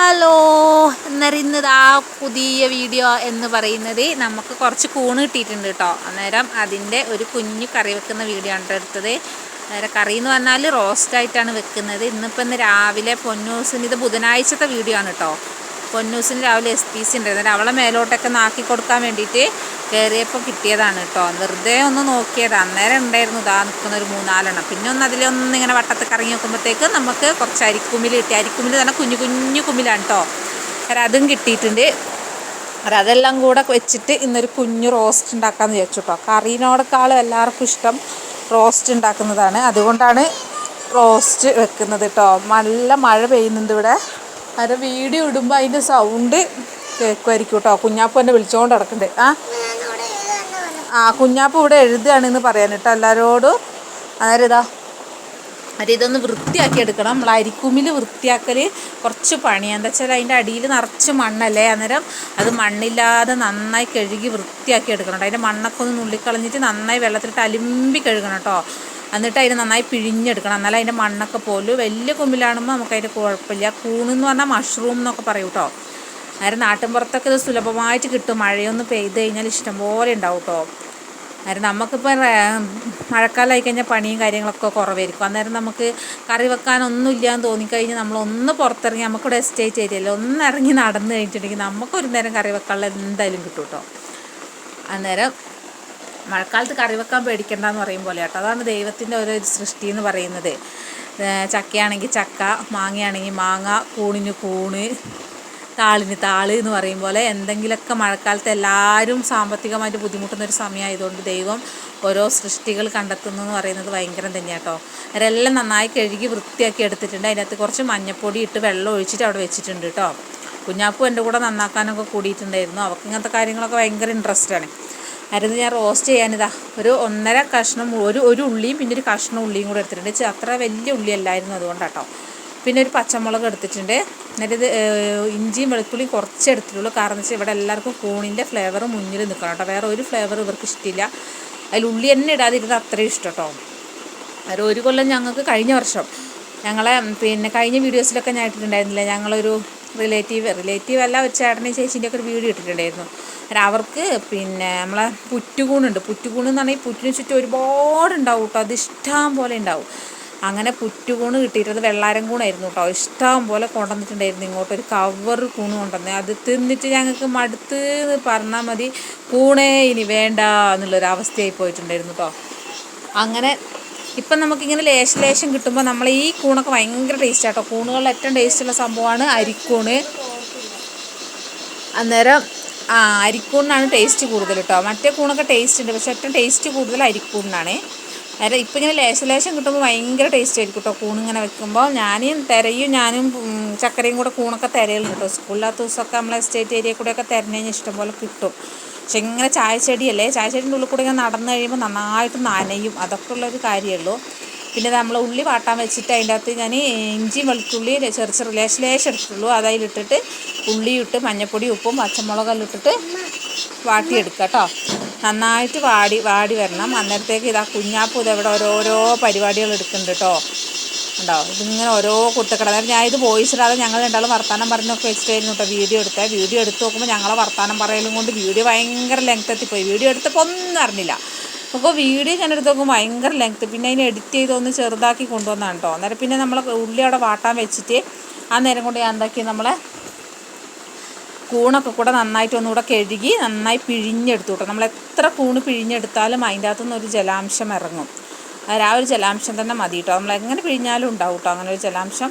Hello എന്നറിയുന്നത് ആ പുതിയ video എന്ന് പറയുന്നത് നമുക്ക് കുറച്ച് കൂണ് കിട്ടിയിട്ടുണ്ട് കേട്ടോ. അന്നേരം അതിന്റെ ഒരു കുഞ്ഞു കറി വെക്കുന്ന വീഡിയോ ആണ് എടുത്തത്. അന്നേരം കറി എന്ന് പറഞ്ഞാൽ റോസ്റ്റായിട്ടാണ് വെക്കുന്നത്. ഇന്നിപ്പോൾ ഇന്ന് രാവിലെ പൊന്നൂസിന് ഇത് ബുധനാഴ്ചത്തെ വീഡിയോ ആണ് കേട്ടോ. പൊന്നൂസിന് രാവിലെ എസ് പി സി ഉണ്ടായിരുന്നു. അവളെ മേലോട്ടൊക്കെ നാക്കി കൊടുക്കാൻ വേണ്ടിയിട്ട് കയറിയപ്പോൾ കിട്ടിയതാണ് കേട്ടോ വെറുതെ ഒന്ന് നോക്കിയത്. അന്നേരം ഉണ്ടായിരുന്നു ഇതാ നിൽക്കുന്ന ഒരു മൂന്നാലെണ്ണം. പിന്നെ ഒന്ന് അതിലൊന്ന് ഇങ്ങനെ വട്ടത്ത് കറങ്ങി നോക്കുമ്പോഴത്തേക്ക് നമുക്ക് കുറച്ച് അരിക്കുമ്മിൽ കിട്ടി അരിക്കുമ്മിൽ തന്നെ കുഞ്ഞു കുഞ്ഞു കുമ്മിലാണ് കേട്ടോ അതും കിട്ടിയിട്ടുണ്ട്. അതെല്ലാം കൂടെ വെച്ചിട്ട് ഇന്നൊരു കുഞ്ഞു റോസ്റ്റ് ഉണ്ടാക്കാമെന്ന് വിചാരിച്ചു കേട്ടോ കറീനോടേക്കാളും എല്ലാവർക്കും ഇഷ്ടം റോസ്റ്റ് ഉണ്ടാക്കുന്നതാണ്. അതുകൊണ്ടാണ് റോസ്റ്റ് വെക്കുന്നത് കേട്ടോ നല്ല മഴ പെയ്യുന്നുണ്ട് ഇവിടെ. അത് വീഡിയോ ഇടുമ്പോൾ അതിന്റെ സൗണ്ട് കേൾക്കുമായിരിക്കും കേട്ടോ കുഞ്ഞാപ്പൂ എന്നെ വിളിച്ചുകൊണ്ട് കിടക്കുന്നുണ്ട് ആ? ആ കുഞ്ഞാപ്പ് ഇവിടെ എഴുതുകയാണെന്ന് പറയാൻ കേട്ടോ. എല്ലാവരോടും അതായത് ഇതാ അത് ഇതൊന്ന് വൃത്തിയാക്കി എടുക്കണം. നമ്മൾ അരിക്കുമ്മിൽ വൃത്തിയാക്കൽ കുറച്ച് പണിയാണ് എന്താ വെച്ചാൽ അതിന്റെ അടിയിൽ നിറച്ച് മണ്ണല്ലേ? അന്നേരം അത് മണ്ണില്ലാതെ നന്നായി കഴുകി വൃത്തിയാക്കി എടുക്കണം. അതിന്റെ മണ്ണൊക്കെ ഒന്ന് നുള്ളിക്കളഞ്ഞിട്ട് നന്നായി വെള്ളത്തിലിട്ട് അലുമ്പി കഴുകണം കേട്ടോ. എന്നിട്ട് അതിന് നന്നായി പിഴിഞ്ഞെടുക്കണം. എന്നാലും അതിന്റെ മണ്ണൊക്കെ പോലും വലിയ കുമ്മിലാണുമ്പോൾ നമുക്കതിന്റെ കുഴപ്പമില്ല. കൂണെന്ന് പറഞ്ഞാൽ മഷ്റൂം എന്നൊക്കെ പറയും കേട്ടോ. അന്നേരം നാട്ടിൻപുറത്തൊക്കെ ഇത് സുലഭമായിട്ട് കിട്ടും. മഴയൊന്ന് പെയ്ത് കഴിഞ്ഞാൽ ഇഷ്ടംപോലെ ഉണ്ടാവും കേട്ടോ അന്നേരം നമുക്കിപ്പോൾ മഴക്കാലമായി കഴിഞ്ഞാൽ പണിയും കാര്യങ്ങളൊക്കെ കുറവായിരിക്കും. അന്നേരം നമുക്ക് കറി വെക്കാനൊന്നും ഇല്ലയെന്ന് തോന്നിക്കഴിഞ്ഞാൽ നമ്മളൊന്ന് പുറത്തിറങ്ങി നമുക്കിവിടെ എസ്റ്റേറ്റ് ഏരിയയിൽ ഒന്ന് ഇറങ്ങി നടന്നു കഴിഞ്ഞിട്ടുണ്ടെങ്കിൽ നമുക്കൊരു നേരം കറി വെക്കാനുള്ള എന്തായാലും കിട്ടും കേട്ടോ അന്നേരം മഴക്കാലത്ത് കറി വെക്കാൻ പേടിക്കണ്ടെന്ന് പറയും പോലെ കേട്ടോ. അതാണ് ദൈവത്തിന്റെ ഓരോ സൃഷ്ടി എന്ന് പറയുന്നത്. ചക്കയാണെങ്കിൽ ചക്ക മാങ്ങയാണെങ്കിൽ മാങ്ങ കൂണിന് കൂണ് താളിന് താൾ എന്ന് പറയും പോലെ എന്തെങ്കിലുമൊക്കെ മഴക്കാലത്ത് എല്ലാവരും സാമ്പത്തികമായിട്ട് ബുദ്ധിമുട്ടുന്ന ഒരു സമയമായതുകൊണ്ട് ദൈവം ഓരോ സൃഷ്ടികൾ കണ്ടെത്തുന്നു എന്ന് പറയുന്നത് ഭയങ്കരം തന്നെയാണ് കേട്ടോ. അവരെല്ലാം നന്നായി കഴുകി വൃത്തിയാക്കി എടുത്തിട്ടുണ്ട്. അതിനകത്ത് കുറച്ച് മഞ്ഞപ്പൊടി ഇട്ട് വെള്ളം ഒഴിച്ചിട്ട് അവിടെ വെച്ചിട്ടുണ്ട് കേട്ടോ. കുഞ്ഞാപ്പു എന്റെ കൂടെ നന്നാക്കാനൊക്കെ കൂടിയിട്ടുണ്ടായിരുന്നു. അവർക്ക് ഇങ്ങനത്തെ കാര്യങ്ങളൊക്കെ ഭയങ്കര ആണ്. അരുന്ന് ഞാൻ റോസ്റ്റ് ചെയ്യാനിതാ ഒരു ഒന്നര കഷ്ണം ഒരു ഒരു ഉള്ളിയും പിന്നെ ഒരു കഷ്ണം ഉള്ളിയും കൂടെ എടുത്തിട്ടുണ്ട്. അത്ര വലിയ ഉള്ളി അല്ലായിരുന്നു അതുകൊണ്ടാട്ടോ. പിന്നെ ഒരു പച്ചമുളക് എടുത്തിട്ടുണ്ട്. എന്നിട്ട് ഇഞ്ചിയും വെളുത്തുള്ളിയും കുറച്ച് എടുത്തിട്ടുള്ളൂ. കാരണം വെച്ചാൽ ഇവിടെ എല്ലാവർക്കും കൂണിന്റെ ഫ്ലേവർ മുന്നിൽ നിൽക്കണം കേട്ടോ. വേറെ ഒരു ഫ്ലേവർ ഇവർക്ക് ഇഷ്ടമില്ല അതിൽ ഉള്ളി തന്നെ ഇടാതിരുന്നത് അത്രയും ഇഷ്ടം കേട്ടോ. ഒരു ഒരു കൊല്ലം ഞങ്ങൾക്ക് കഴിഞ്ഞ വർഷം ഞങ്ങളെ പിന്നെ കഴിഞ്ഞ വീഡിയോസിലൊക്കെ ഞാൻ ഇട്ടിട്ടുണ്ടായിരുന്നില്ല? ഞങ്ങളൊരു റിലേറ്റീവ് റിലേറ്റീവ് അല്ല ഒരു ചേട്ടനെയും ചേച്ചീന്റെ ഒക്കെ ഒരു വീഡിയോ ഇട്ടിട്ടുണ്ടായിരുന്നു. അവർക്ക് പിന്നെ നമ്മളെ പുറ്റുകൂണുണ്ട്. പുറ്റുകൂണെന്ന് പറഞ്ഞാൽ ഈ പുറ്റിന് ചുറ്റും ഒരുപാട് ഉണ്ടാവും കേട്ടോ. അത് ഇഷ്ടം പോലെ ഉണ്ടാവും. അങ്ങനെ പുറ്റുകൂണ് കിട്ടിയിട്ടത് വെള്ളാരം കൂണായിരുന്നു കേട്ടോ. ഇഷ്ടം പോലെ കൊണ്ടുവന്നിട്ടുണ്ടായിരുന്നു. ഇങ്ങോട്ട് ഒരു കവർ കൂണ് കൊണ്ടുവന്നത് അത് തിന്നിട്ട് ഞങ്ങൾക്ക് മടുത്ത് പറഞ്ഞാൽ മതി. കൂണേ ഇനി വേണ്ട എന്നുള്ളൊരവസ്ഥയായി പോയിട്ടുണ്ടായിരുന്നു കേട്ടോ. അങ്ങനെ ഇപ്പം നമുക്കിങ്ങനെ ലേശം ലേശം കിട്ടുമ്പോൾ നമ്മൾ ഈ കൂണൊക്കെ ഭയങ്കര ടേസ്റ്റ് ആട്ടോ കൂണുകളിൽ ഏറ്റവും ടേസ്റ്റുള്ള സംഭവമാണ് അരിക്കൂണ്. അന്നേരം ആ അരിക്കൂണിനാണ് ടേസ്റ്റ് കൂടുതൽ കേട്ടോ. മറ്റേ കൂണൊക്കെ ടേസ്റ്റ് ഉണ്ട് പക്ഷേ ഏറ്റവും ടേസ്റ്റ് കൂടുതൽ അരിക്കൂണിനാണ്. അന്നേരം ഇപ്പം ഇങ്ങനെ ലേശം ലേശം കിട്ടുമ്പോൾ ഭയങ്കര ടേസ്റ്റ് ആയിരിക്കും കേട്ടോ കൂണിങ്ങനെ വെക്കുമ്പോൾ ഞാനും തിരയും ഞാനും ചക്കരയും കൂടെ കൂണൊക്കെ തിരയുള്ളൂ കേട്ടോ സ്കൂളില്ലാത്ത ദിവസമൊക്കെ നമ്മളെ എസ്റ്റേറ്റ് ഏരിയ കൂടെയൊക്കെ തിരഞ്ഞു ഇഷ്ടംപോലെ കിട്ടും. പക്ഷെ ഇങ്ങനെ ചായച്ചെടിയല്ലേ ചായച്ചെടിന്റെ ഉള്ളിൽ കൂടെ ഇങ്ങനെ നടന്നു കഴിയുമ്പോൾ നന്നായിട്ട് നനയും. അതൊക്കെ ഉള്ളൊരു കാര്യമുള്ളൂ പിന്നെ നമ്മൾ ഉള്ളി വാട്ടാൻ വെച്ചിട്ട് അതിന്റെ അകത്ത് ഞാൻ ഇഞ്ചി വെളുത്തുള്ളി ചെറു ചെറു ലേശം ലേശം എടുത്തുള്ളൂ അതതിലിട്ടിട്ട് ഉള്ളി ഇട്ട് മഞ്ഞപ്പൊടി ഉപ്പും പച്ചമുളകെല്ലാം ഇട്ടിട്ട് വാട്ടിയെടുക്കുക കേട്ടോ. നന്നായിട്ട് വാടി വാടി വരണം. അന്നേരത്തേക്ക് ഇതാ കുഞ്ഞാപ്പൂ ഇതെവിടെ ഓരോരോ പരിപാടികൾ എടുക്കുന്നുണ്ട് കേട്ടോ. ഉണ്ടോ ഇതിങ്ങനെ ഓരോ കുട്ടക്കട അതായത് ഞാൻ ഇത് വോയിസ് ഇടാതെ ഞങ്ങൾ രണ്ടാളും വർത്താനം പറഞ്ഞൊക്കെ വെച്ചിട്ടായിരുന്നു കേട്ടോ വീഡിയോ എടുത്തത് വീഡിയോ എടുത്ത് നോക്കുമ്പോൾ ഞങ്ങളെ വർത്താനം പറയലും കൊണ്ട് വീഡിയോ ഭയങ്കര ലെങ്ത് എത്തിപ്പോയി. വീഡിയോ എടുത്തപ്പോൾ ഒന്നും അറിഞ്ഞില്ല. അപ്പോൾ വീഡിയോ ഞാൻ എടുത്ത് നോക്കുമ്പോൾ ഭയങ്കര ലെങ്ത്ത് പിന്നെ അതിനെ എഡിറ്റ് ചെയ്ത് ഒന്ന് ചെറുതാക്കി കൊണ്ടുവന്നാണ് കേട്ടോ അന്നേരം പിന്നെ നമ്മൾ ഉള്ളി അവിടെ വാട്ടാൻ വെച്ചിട്ട് ആ നേരം കൊണ്ട് ഞാൻ എന്താക്കി നമ്മളെ കൂണൊക്കെ കൂടെ നന്നായിട്ട് ഒന്നുകൂടെ കഴുകി നന്നായി പിഴിഞ്ഞെടുത്തു കേട്ടോ നമ്മൾ എത്ര കൂണ് പിഴിഞ്ഞെടുത്താലും അതിന്റെ അകത്തുനിന്ന് ഒരു ജലാംശം ഇറങ്ങും. അതായത് ആ ഒരു ജലാംശം തന്നെ മതി കേട്ടോ നമ്മൾ എങ്ങനെ പിഴിഞ്ഞാലും ഉണ്ടാവും കേട്ടോ അങ്ങനെ ഒരു ജലാംശം.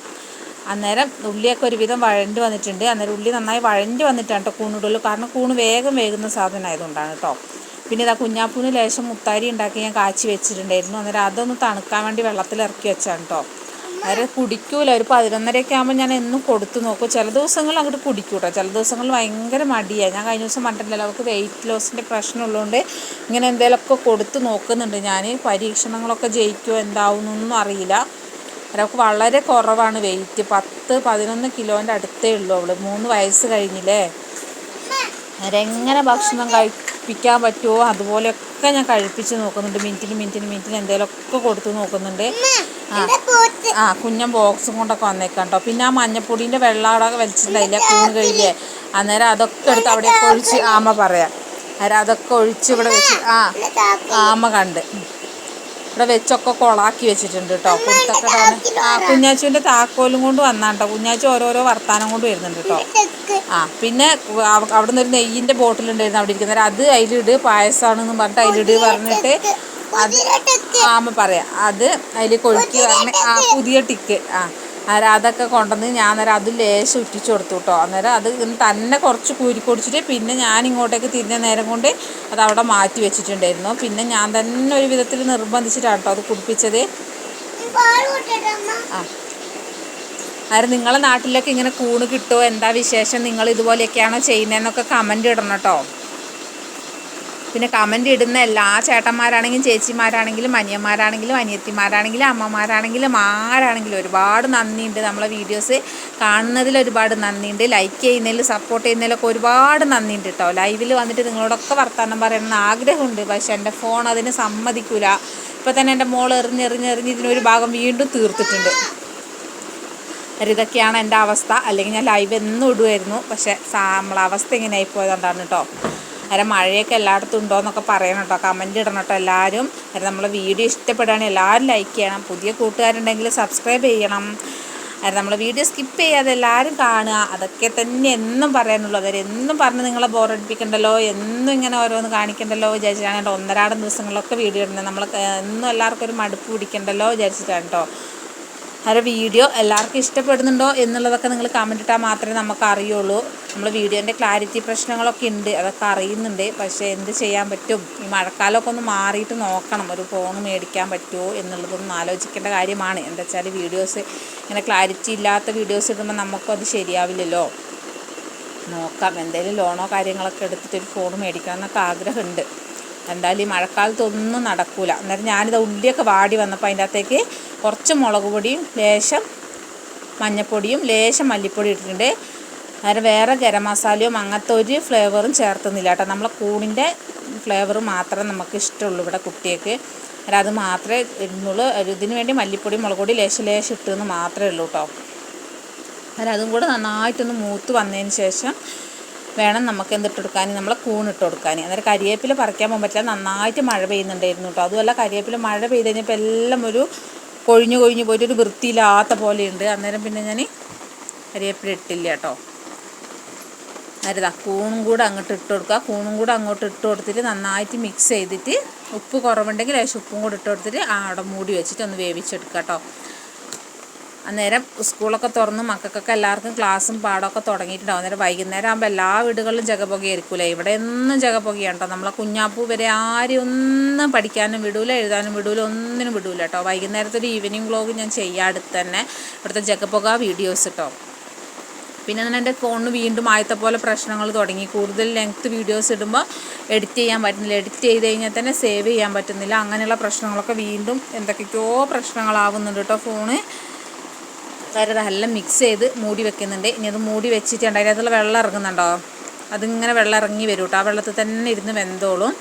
അന്നേരം ഉള്ളിയൊക്കെ ഒരുവിധം വഴണ്ട് വന്നിട്ടുണ്ട്. അന്നേരം ഉള്ളി നന്നായി വഴണ്ട് വന്നിട്ടാണ് കേട്ടോ കൂണിടുള്ളൂ കാരണം കൂണ് വേഗം വേകുന്ന സാധനം ആയതുകൊണ്ടാണ് കേട്ടോ പിന്നെ ഇതാ കുഞ്ഞാപ്പൂന് ലേശം മുത്താരി ഉണ്ടാക്കി ഞാൻ കാച്ചി വെച്ചിട്ടുണ്ടായിരുന്നു. അന്നേരം അതൊന്ന് തണുക്കാൻ വേണ്ടി വെള്ളത്തിൽ ഇറക്കി വെച്ചാണ് കേട്ടോ അവരെ കുടിക്കൂല. ഒരു പതിനൊന്നരയൊക്കെ ആകുമ്പോൾ ഞാൻ എന്നും കൊടുത്തു നോക്കും. ചില ദിവസങ്ങൾ അങ്ങോട്ട് കുടിക്കും കേട്ടോ ചില ദിവസങ്ങൾ ഭയങ്കര മടിയാണ് ഞാൻ കഴിഞ്ഞ ദിവസം പറഞ്ഞിട്ടില്ലല്ലോ അവർക്ക് വെയിറ്റ് ലോസിന്റെ പ്രശ്നം ഉള്ളതുകൊണ്ട് ഇങ്ങനെ എന്തെങ്കിലുമൊക്കെ കൊടുത്ത് നോക്കുന്നുണ്ട്. ഞാൻ പരീക്ഷണങ്ങളൊക്കെ ജയിക്കുമോ എന്താവുന്നൊന്നും അറിയില്ല. അവർക്ക് വളരെ കുറവാണ് വെയിറ്റ് പത്ത് പതിനൊന്ന് കിലോന്റെ അടുത്തേ ഉള്ളൂ അവൾ മൂന്ന് വയസ്സ് കഴിഞ്ഞില്ലേ? അവരെങ്ങനെ ഭക്ഷണം കഴി കഴിപ്പിക്കാൻ പറ്റുമോ? അതുപോലെയൊക്കെ ഞാൻ കഴിപ്പിച്ച് നോക്കുന്നുണ്ട്. മിനിറ്റിന് മിനിറ്റിന് മിനിറ്റിന് എന്തെങ്കിലുമൊക്കെ കൊടുത്ത് നോക്കുന്നുണ്ട്. ആ. ആ കുഞ്ഞൻ ബോക്സും കൊണ്ടൊക്കെ വന്നേക്കാം കേട്ടോ പിന്നെ ആ മഞ്ഞപ്പൊടീന്റെ വെള്ളം അവിടെ വലിച്ചിട്ടുണ്ടായില്ല കൂണ് കഴിയില്ലേ അന്നേരം അതൊക്കെ എടുത്ത് അവിടെയൊക്കെ ഒഴിച്ച് ആമ പറയാം. അന്നേരം അതൊക്കെ ഒഴിച്ച് ഇവിടെ വെച്ച് ആ ആമ കണ്ട്. ഇവിടെ വെച്ചൊക്കെ കൊളാക്കി വെച്ചിട്ടുണ്ട് കേട്ടോ കുടുത്തൊക്കെ ഇടാന്. ആ കുഞ്ഞാച്ചുവിന്റെ താക്കോലും കൊണ്ട് വന്നാട്ടോ കുഞ്ഞാച്ചു ഓരോരോ വർത്താനം കൊണ്ട് വരുന്നുണ്ട് കേട്ടോ ആ പിന്നെ അവിടെ നിന്ന് ഒരു നെയ്യിന്റെ ബോട്ടിലുണ്ടായിരുന്നു അവിടെ ഇരിക്കുന്നത്. അത് അതിലിട് പായസമാണെന്ന് പറഞ്ഞിട്ട് അതിലിട് പറഞ്ഞിട്ട് അത് ആമ പറയാം. അത് അതിൽ കൊഴുക്കി പറഞ്ഞ് ആ പുതിയ ടിക്ക്. ആ അന്നേരം അതൊക്കെ കൊണ്ടുവന്ന് ഞാൻ അന്നേരം അത് ലേശം ഉറ്റിച്ചു കൊടുത്തു കേട്ടോ. അന്നേരം അത് തന്നെ കുറച്ച് കൂരിക്കൊടിച്ചിട്ട് പിന്നെ ഞാൻ ഇങ്ങോട്ടേക്ക് തിരിഞ്ഞ നേരം കൊണ്ട് അത് അവിടെ മാറ്റി വെച്ചിട്ടുണ്ടായിരുന്നു. പിന്നെ ഞാൻ തന്നെ ഒരു വിധത്തിൽ നിർബന്ധിച്ചിട്ടാണ് കേട്ടോ അത് കുടിപ്പിച്ചത്. ആ. അന്നേരം നിങ്ങളെ നാട്ടിലൊക്കെ ഇങ്ങനെ കൂണ് കിട്ടുമോ എന്താ വിശേഷം? നിങ്ങൾ ഇതുപോലെയൊക്കെയാണോ ചെയ്യുന്നതെന്നൊക്കെ കമന്റ് ഇടണം കേട്ടോ. പിന്നെ കമന്റ് ഇടുന്ന എല്ലാ ചേട്ടന്മാരാണെങ്കിലും ചേച്ചിമാരാണെങ്കിലും അനിയന്മാരാണെങ്കിലും അനിയത്തിമാരാണെങ്കിലും അമ്മമാരാണെങ്കിലും ആരാണെങ്കിലും ഒരുപാട് നന്ദിയുണ്ട്. നമ്മളെ വീഡിയോസ് കാണുന്നതിൽ ഒരുപാട് നന്ദിയുണ്ട്. ലൈക്ക് ചെയ്യുന്നതിൽ സപ്പോർട്ട് ചെയ്യുന്നതിലൊക്കെ ഒരുപാട് നന്ദിയുണ്ട് കേട്ടോ ലൈവിൽ വന്നിട്ട് നിങ്ങളോടൊക്കെ വർത്തമാനം പറയണമെന്ന് ആഗ്രഹമുണ്ട്. പക്ഷെ എന്റെ ഫോൺ അതിന് സമ്മതിക്കില്ല ഇപ്പോൾ തന്നെ എന്റെ മോൾ എറിഞ്ഞെറിഞ്ഞെറിഞ്ഞ് ഇതിനൊരു ഭാഗം വീണ്ടും തീർത്തിട്ടുണ്ട്. ഇതൊക്കെയാണ് എന്റെ അവസ്ഥ. അല്ലെങ്കിൽ ഞാൻ ലൈവ് എന്നും ഇടുമായിരുന്നു പക്ഷേ നമ്മളെ അവസ്ഥ ഇങ്ങനെ ആയിപ്പോയതുകൊണ്ടാണ് കേട്ടോ അന്നേരം മഴയൊക്കെ എല്ലായിടത്തും ഉണ്ടോ എന്നൊക്കെ പറയണം കേട്ടോ. കമന്റ് ഇടണം കേട്ടോ എല്ലാവരും അന്നേരം നമ്മളെ വീഡിയോ ഇഷ്ടപ്പെടുകയാണെങ്കിൽ എല്ലാവരും ലൈക്ക് ചെയ്യണം. പുതിയ കൂട്ടുകാരുണ്ടെങ്കിൽ സബ്സ്ക്രൈബ് ചെയ്യണം. അതായത് നമ്മൾ വീഡിയോ സ്കിപ്പ് ചെയ്യാതെ എല്ലാവരും കാണുക. അതൊക്കെ തന്നെ എന്നും പറയാനുള്ളൂ. അവരെന്നും എന്നും പറഞ്ഞ് നിങ്ങളെ ബോറടിപ്പിക്കണ്ടല്ലോ എന്നും ഇങ്ങനെ ഓരോന്ന് കാണിക്കണ്ടല്ലോ വിചാരിച്ചിട്ടാണ് കേട്ടോ. ഒന്നരാടം ദിവസങ്ങളിലൊക്കെ വീഡിയോ ഇടുന്നത്. നമ്മൾ എന്നും എല്ലാവർക്കും ഒരു മടുപ്പ് പിടിക്കണ്ടല്ലോ വിചാരിച്ചിട്ടാണ് കേട്ടോ. അവരുടെ വീഡിയോ എല്ലാവർക്കും ഇഷ്ടപ്പെടുന്നുണ്ടോ എന്നുള്ളതൊക്കെ നിങ്ങൾ കമന്റ് ഇട്ടാൽ മാത്രമേ നമുക്ക് അറിയുള്ളൂ. നമ്മൾ വീഡിയോന്റെ ക്ലാരിറ്റി പ്രശ്നങ്ങളൊക്കെ ഉണ്ട് അതൊക്കെ അറിയുന്നുണ്ട്. പക്ഷേ എന്ത് ചെയ്യാൻ പറ്റും? ഈ മഴക്കാലമൊക്കെ ഒന്ന് മാറിയിട്ട് നോക്കണം. ഒരു ഫോൺ മേടിക്കാൻ പറ്റുമോ എന്നുള്ളതൊന്നും ആലോചിക്കേണ്ട കാര്യമാണ്. എന്താ വെച്ചാൽ വീഡിയോസ് ഇങ്ങനെ ക്ലാരിറ്റി ഇല്ലാത്ത വീഡിയോസ് ഇടുമ്പോൾ നമുക്കും അത് ശരിയാവില്ലല്ലോ. നോക്കാം. എന്തെങ്കിലും ലോണോ കാര്യങ്ങളൊക്കെ എടുത്തിട്ട് ഒരു ഫോൺ മേടിക്കണം എന്നൊക്കെ ആഗ്രഹമുണ്ട്. എന്തായാലും ഈ മഴക്കാലത്തൊന്നും നടക്കൂല. അന്നേരം ഞാനിത് ഉള്ളിയൊക്കെ വാടി വന്നപ്പോൾ അതിന്റെ അകത്തേക്ക് കുറച്ച് മുളക് പൊടിയും ലേശം മഞ്ഞൾപ്പൊടിയും ലേശം മല്ലിപ്പൊടി ഇട്ടിട്ടുണ്ട്. അന്നേരം വേറെ ഗരം മസാലയോ അങ്ങനത്തെ ഒരു ഫ്ലേവറും ചേർത്തുന്നില്ല കേട്ടോ. നമ്മളെ കൂണിന്റെ ഫ്ലേവർ മാത്രം നമുക്ക് ഇഷ്ടമുള്ളൂ ഇവിടെ കുട്ടിയൊക്കെ അല്ല അത് മാത്രമേ ഇടുന്നുള്ളൂ. ഇതിന് വേണ്ടി മല്ലിപ്പൊടി മുളക് പൊടി ലേശം ലേശം ഇട്ടെന്ന് മാത്രമേ ഉള്ളൂ കേട്ടോ. അല്ല അതും കൂടെ നന്നായിട്ടൊന്ന് മൂത്ത് വന്നതിന് ശേഷം വേണം നമുക്ക് എന്തിട്ട് കൊടുക്കാൻ? നമ്മളെ കൂണിട്ട് കൊടുക്കാൻ. അന്നേരം കരിയേപ്പില പറിക്കാൻ പോകാൻ പറ്റില്ല. നന്നായിട്ട് മഴ പെയ്യുന്നുണ്ടായിരുന്നു കേട്ടോ. അതുമല്ല കരിയേപ്പില മഴ പെയ്ത് കഴിഞ്ഞപ്പോൾ എല്ലാം ഒരു കൊഴിഞ്ഞു കൊഴിഞ്ഞു പോയിട്ട് ഒരു വൃത്തിയില്ലാത്ത പോലെയുണ്ട് അന്നേരം പിന്നെ ഞാൻ കരിയേപ്പില ഇട്ടില്ല കേട്ടോ. അന്നേരം ഇതാ കൂണും കൂടെ അങ്ങോട്ട് ഇട്ട് കൊടുക്കുക. കൂണും കൂടെ അങ്ങോട്ട് ഇട്ട് കൊടുത്തിട്ട് നന്നായിട്ട് മിക്സ് ചെയ്തിട്ട് ഉപ്പ് കുറവുണ്ടെങ്കിൽ ലേശം ഉപ്പും കൂടെ ഇട്ട് കൊടുത്തിട്ട് അവിടെ മൂടി വെച്ചിട്ട് ഒന്ന് വേവിച്ചെടുക്കുക കേട്ടോ. അന്നേരം സ്കൂളൊക്കെ തുറന്ന് മക്കൾക്കൊക്കെ എല്ലാവർക്കും ക്ലാസ്സും പാടമൊക്കെ തുടങ്ങിയിട്ടുണ്ടാവും. അന്നേരം വൈകുന്നേരം ആകുമ്പോൾ എല്ലാ വീടുകളിലും ജഗപുകയായിരിക്കൂലേ ഇവിടെ ഒന്നും ജഗപുകയാണ് കേട്ടോ. നമ്മളെ കുഞ്ഞാപ്പൂ വരെ ആരും ഒന്നും പഠിക്കാനും വിടൂല എഴുതാനും വിടൂല ഒന്നിനും വിടൂല കേട്ടോ. വൈകുന്നേരത്തെ ഒരു ഈവനിങ് വ്ളോഗ് ഞാൻ ചെയ്യാടുത്ത് തന്നെ. ഇവിടുത്തെ ജഗപുക വീഡിയോസ് കേട്ടോ. പിന്നെ തന്നെ എന്റെ ഫോണിന് വീണ്ടും ആദ്യത്തെ പോലെ പ്രശ്നങ്ങൾ തുടങ്ങി. കൂടുതൽ ലെങ്ത് വീഡിയോസ് ഇടുമ്പോൾ എഡിറ്റ് ചെയ്യാൻ പറ്റുന്നില്ല. എഡിറ്റ് ചെയ്ത് കഴിഞ്ഞാൽ തന്നെ സേവ് ചെയ്യാൻ പറ്റുന്നില്ല. അങ്ങനെയുള്ള പ്രശ്നങ്ങളൊക്കെ വീണ്ടും എന്തൊക്കെയോ പ്രശ്നങ്ങളാവുന്നുണ്ട് കേട്ടോ ഫോണ് വേറെ മിക്സ് ചെയ്ത് മൂടി വെക്കുന്നുണ്ട്. ഇനി അത് മൂടി വെച്ചിട്ടുണ്ട് അതിനകത്തുള്ള വെള്ളം ഇറങ്ങുന്നുണ്ടോ? അതിങ്ങനെ വെള്ളം ഇറങ്ങി വരും കേട്ടോ ആ വെള്ളത്തിൽ തന്നെ ഇരുന്ന് വെന്തോളും.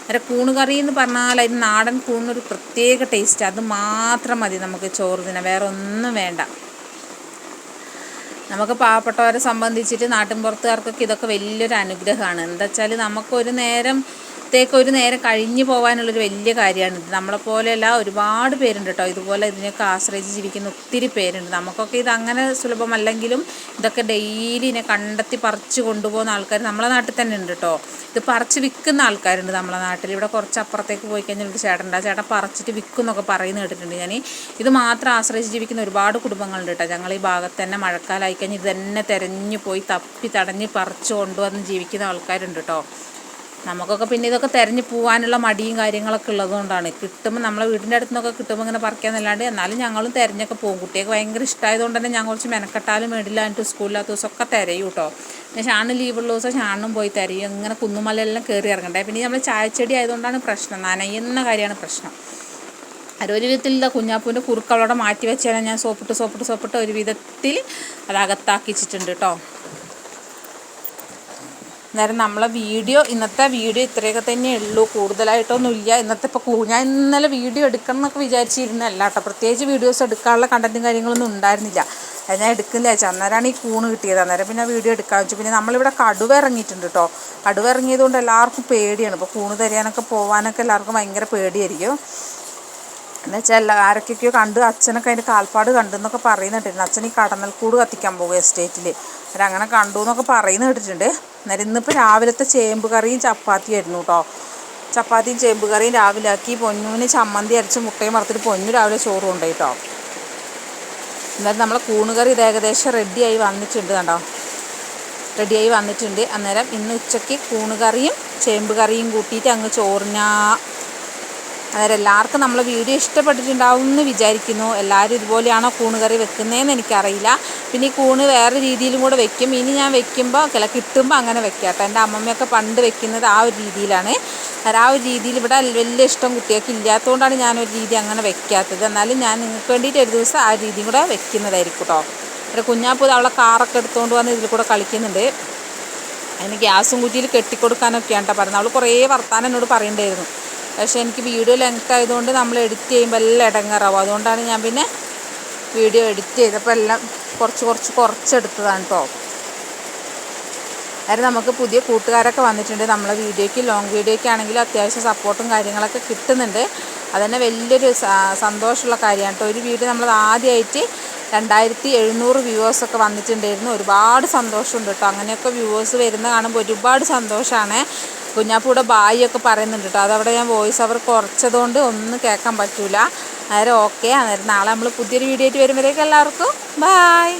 അന്നേരം കൂണ് കറി എന്ന് പറഞ്ഞാൽ അതിന് നാടൻ കൂണിനൊരു പ്രത്യേക ടേസ്റ്റ് അത് മാത്രം മതി നമുക്ക് ചോറ് തിന്നാൻ. വേറെ ഒന്നും വേണ്ട. നമുക്ക് പാവപ്പെട്ടവരെ സംബന്ധിച്ചിട്ട് നാട്ടിൻപുറത്തുകാർക്കൊക്കെ ഇതൊക്കെ വലിയൊരു അനുഗ്രഹമാണ്. എന്താ വെച്ചാൽ നമുക്കൊരു നേരം ത്തേക്ക് ഒരു നേരം കഴിഞ്ഞു പോകാനുള്ളൊരു വലിയ കാര്യമാണ് ഇത്. നമ്മളെപ്പോലെയല്ല ഒരുപാട് പേരുണ്ട് കേട്ടോ ഇതുപോലെ ഇതിനൊക്കെ ആശ്രയിച്ച് ജീവിക്കുന്ന ഒത്തിരി പേരുണ്ട്. നമുക്കൊക്കെ ഇത് അങ്ങനെ സുലഭമല്ലെങ്കിലും ഇതൊക്കെ ഡെയിലി ഇതിനെ കണ്ടെത്തി പറിച്ച് കൊണ്ടുപോകുന്ന ആൾക്കാർ നമ്മളെ നാട്ടിൽ തന്നെ ഉണ്ട് കേട്ടോ ഇത് പറിച്ച് വിൽക്കുന്ന ആൾക്കാരുണ്ട് നമ്മളെ നാട്ടിൽ. ഇവിടെ കുറച്ച് അപ്പുറത്തേക്ക് പോയി കഴിഞ്ഞാൽ ഒരു ചേട്ടൻ ആ ചേട്ടൻ പറിച്ചിട്ട് വിൽക്കും എന്നൊക്കെ പറയുന്ന കേട്ടിട്ടുണ്ട് ഞാൻ ഇത് മാത്രം ആശ്രയിച്ച് ജീവിക്കുന്ന ഒരുപാട് കുടുംബങ്ങളുണ്ട് കേട്ടോ ഞങ്ങൾ ഈ ഭാഗത്ത് തന്നെ മഴക്കാലമായി കഴിഞ്ഞാൽ ഇത് തന്നെ തിരഞ്ഞു പോയി തപ്പി തടഞ്ഞ് പറിച്ച് കൊണ്ടുവന്ന് ജീവിക്കുന്ന ആൾക്കാരുണ്ട് കേട്ടോ നമുക്കൊക്കെ പിന്നെ ഇതൊക്കെ തിരഞ്ഞു പോകാനുള്ള മടിയും കാര്യങ്ങളൊക്കെ ഉള്ളതുകൊണ്ടാണ് കിട്ടുമ്പോൾ നമ്മളെ വീടിന്റെ അടുത്ത് നിന്നൊക്കെ കിട്ടുമ്പോൾ ഇങ്ങനെ പറിക്കാന്നല്ലാണ്ട് എന്നാലും ഞങ്ങളും തിരഞ്ഞൊക്കെ പോകും. കുട്ടിയൊക്കെ ഭയങ്കര ഇഷ്ടമായതുകൊണ്ട് തന്നെ ഞാൻ കുറച്ച് മെനക്കെട്ടാലും മേടില്ല എന്നിട്ട് സ്കൂളില്ലാത്ത ദിവസമൊക്കെ തിരയും കേട്ടോ പിന്നെ ഷാണ് ലീവുള്ള ദിവസം ഷാണും പോയി തിരയും. ഇങ്ങനെ കുന്നുമലയെല്ലാം കയറി ഇറങ്ങണ്ടേ. പിന്നെ നമ്മൾ ചായച്ചെടി ആയതുകൊണ്ടാണ് പ്രശ്നം. നനയുന്ന കാര്യമാണ് പ്രശ്നം. ഒരു വിധത്തിൽ ഇതാ കുഞ്ഞാപ്പൂന്റെ കുറുക്കളോടെ മാറ്റി വെച്ചാൽ ഞാൻ സോപ്പിട്ട് സോപ്പിട്ട് സോപ്പിട്ട് ഒരു വിധത്തിൽ അത് അകത്താക്കിച്ചിട്ടുണ്ട് കേട്ടോ അന്നേരം നമ്മളെ വീഡിയോ ഇന്നത്തെ വീഡിയോ ഇത്രയൊക്കെ തന്നെ ഉള്ളൂ. കൂടുതലായിട്ടൊന്നും ഇല്ല ഇന്നത്തെ ഇപ്പോൾ ഞാൻ ഇന്നലെ വീഡിയോ എടുക്കണം എന്നൊക്കെ വിചാരിച്ചിരുന്നല്ല കേട്ടോ. പ്രത്യേകിച്ച് വീഡിയോസ് എടുക്കാനുള്ള കണ്ടന്റും കാര്യങ്ങളൊന്നും ഉണ്ടായിരുന്നില്ല. അത് ഞാൻ എടുക്കുന്നില്ല. വെച്ചാൽ അന്നേരമാണ് ഈ കൂണ് കിട്ടിയത്. അന്നേരം പിന്നെ വീഡിയോ എടുക്കാമെന്ന് വെച്ചു. പിന്നെ നമ്മളിവിടെ കടുവ ഇറങ്ങിയിട്ടുണ്ട് കേട്ടോ. കടുവ ഇറങ്ങിയതുകൊണ്ട് എല്ലാവർക്കും പേടിയാണ്. ഇപ്പോൾ കൂണ് തരാനൊക്കെ പോകാനൊക്കെ എല്ലാവർക്കും ഭയങ്കര പേടിയായിരിക്കും. എന്ന് എല്ലാ ആരൊക്കെയൊക്കെയോ കണ്ട് അച്ഛനൊക്കെ അതിന്റെ കാൽപ്പാട് കണ്ടു എന്നൊക്കെ പറയുന്നുണ്ടായിരുന്നു. അച്ഛൻ ഈ കടന്നൽ കൂട് കത്തിക്കാൻ പോകും എസ്റ്റേറ്റിൽ അവർ അങ്ങനെ കണ്ടു എന്നൊക്കെ പറയുന്ന കേട്ടിട്ടുണ്ട്. അന്നേരം ഇന്നിപ്പോൾ രാവിലത്തെ ചേമ്പ് കറിയും ചപ്പാത്തിയും ആയിരുന്നു കേട്ടോ. ചപ്പാത്തിയും ചേമ്പ് കറിയും രാവിലെ ആക്കി പൊന്നുവിന് ചമ്മന്തി അരച്ച് മുട്ടയും വറുത്തിട്ട് പൊന്നു രാവിലെ ചോറ് കൊണ്ടുപോയി കേട്ടോ. എന്നാലും നമ്മളെ കൂണുകറി ഇത് ഏകദേശം റെഡിയായി വന്നിട്ടുണ്ട് കണ്ടോ. റെഡിയായി വന്നിട്ടുണ്ട്. അന്നേരം ഇന്ന് ഉച്ചയ്ക്ക് കൂണുകറിയും ചേമ്പ് കറിയും കൂട്ടിയിട്ട് അങ്ങ് ചോറിനാ അന്നേരം എല്ലാവർക്കും നമ്മൾ വീഡിയോ ഇഷ്ടപ്പെട്ടിട്ടുണ്ടാവും എന്ന് വിചാരിക്കുന്നു. എല്ലാവരും ഇതുപോലെയാണോ കൂണ് കറി വെക്കുന്നതെന്ന് എനിക്കറിയില്ല. പിന്നെ ഈ കൂണ് വേറെ രീതിയിലും കൂടെ വെക്കും. ഇനി ഞാൻ വെക്കുമ്പോൾ കിള കിട്ടുമ്പോൾ അങ്ങനെ വെക്കാം കേട്ടോ. എന്റെ അമ്മമ്മയൊക്കെ പണ്ട് വെക്കുന്നത് ആ ഒരു രീതിയിലാണ്. ആ ഒരു രീതിയിൽ ഇവിടെ വലിയ ഇഷ്ടം കുട്ടികൾക്ക് ഇല്ലാത്തതുകൊണ്ടാണ് ഞാനൊരു രീതി അങ്ങനെ വെക്കാത്തത്. എന്നാലും ഞാൻ നിങ്ങൾക്ക് വേണ്ടിയിട്ട് ഒരു ദിവസം ആ രീതിയും കൂടെ വെക്കുന്നതായിരിക്കും കേട്ടോ. ഒരു കുഞ്ഞാപ്പൂത് അവളെ കാറൊക്കെ എടുത്തുകൊണ്ട് വന്ന് ഇതിൽ കൂടെ കളിക്കുന്നുണ്ട്. അതിന് ഗ്യാസും കുറ്റിയിൽ കെട്ടിക്കൊടുക്കാനൊക്കെയാണ് കേട്ടോ പറയുന്നത് അവൾ കുറേ വർത്താനം എന്നോട് പറയണ്ടായിരുന്നു. പക്ഷേ എനിക്ക് വീഡിയോ ലെങ്ത് ആയതുകൊണ്ട് നമ്മൾ എഡിറ്റ് ചെയ്യുമ്പോൾ എല്ലാം ഇടങ്ങാറാവും. അതുകൊണ്ടാണ് ഞാൻ പിന്നെ വീഡിയോ എഡിറ്റ് ചെയ്തപ്പോൾ എല്ലാം കുറച്ച് കുറച്ച് കുറച്ചെടുത്തതാണ് കേട്ടോ അതായത് നമുക്ക് പുതിയ കൂട്ടുകാരൊക്കെ വന്നിട്ടുണ്ട്. നമ്മളെ വീഡിയോയ്ക്ക് ലോങ് വീഡിയോയ്ക്ക് ആണെങ്കിലും അത്യാവശ്യം സപ്പോർട്ടും കാര്യങ്ങളൊക്കെ കിട്ടുന്നുണ്ട്. അതന്നെ വലിയൊരു സന്തോഷമുള്ള കാര്യമാണ് കേട്ടോ ഒരു വീഡിയോ നമ്മൾ ആദ്യമായിട്ട് രണ്ടായിരത്തി എഴുന്നൂറ് വ്യൂവേഴ്സൊക്കെ വന്നിട്ടുണ്ടായിരുന്നു. ഒരുപാട് സന്തോഷമുണ്ട് കേട്ടോ അങ്ങനെയൊക്കെ വ്യൂവേഴ്സ് വരുന്ന കാണുമ്പോൾ ഒരുപാട് സന്തോഷമാണ് കുഞ്ഞാപ്പൂടെ ബായിയൊക്കെ പറയുന്നുണ്ട് കേട്ടോ. അതവിടെ ഞാൻ വോയിസ് അവർ കുറച്ചതുകൊണ്ട് ഒന്നും കേൾക്കാൻ പറ്റൂല. അന്നേരം ഓക്കെ അന്നേരം നാളെ നമ്മൾ പുതിയൊരു വീഡിയോ ആയിട്ട് വരുമ്പോഴേക്കും എല്ലാവർക്കും ബായ്